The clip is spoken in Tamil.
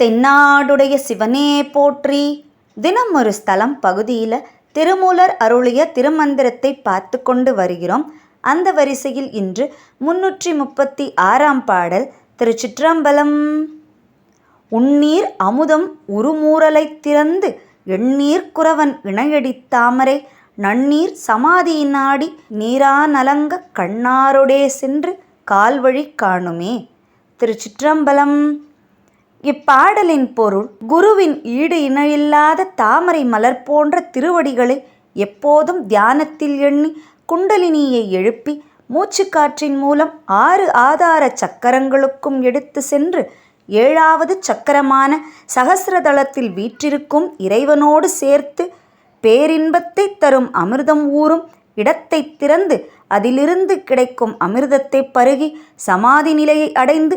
தென்னாடுடைய சிவனே போற்றி. தினம் ஒரு ஸ்தலம் பகுதியில் திருமூலர் அருளிய திருமந்திரத்தை பார்த்து கொண்டு வருகிறோம். அந்த வரிசையில் இன்று முன்னூற்றி முப்பத்தி ஆறாம் பாடல் திருச்சிற்றம்பலம். உன்னீர் அமுதம் உருமூறலை திறந்து எண்ணீர் குறவன் இணையடி தாமரை நன்னீர் சமாதி நாடி நீரானலங்க கண்ணாரோடே சென்று கால்வழி காணுமே. திருச்சிற்றம்பலம். இப்பாடலின் பொருள் குருவின் ஈடு இணையில்லாத தாமரை மலர் போன்ற திருவடிகளை எப்போதும் தியானத்தில் எண்ணி குண்டலினியை எழுப்பி மூச்சுக்காற்றின் மூலம் ஆறு ஆதார சக்கரங்களுக்கும் எடுத்து சென்று ஏழாவது சக்கரமான சகசிரதளத்தில் வீற்றிருக்கும் இறைவனோடு சேர்த்து பேரின்பத்தை தரும் அமிர்தம் ஊறும் இடத்தை திறந்து அதிலிருந்து கிடைக்கும் அமிர்தத்தை பருகி சமாதி நிலையை அடைந்து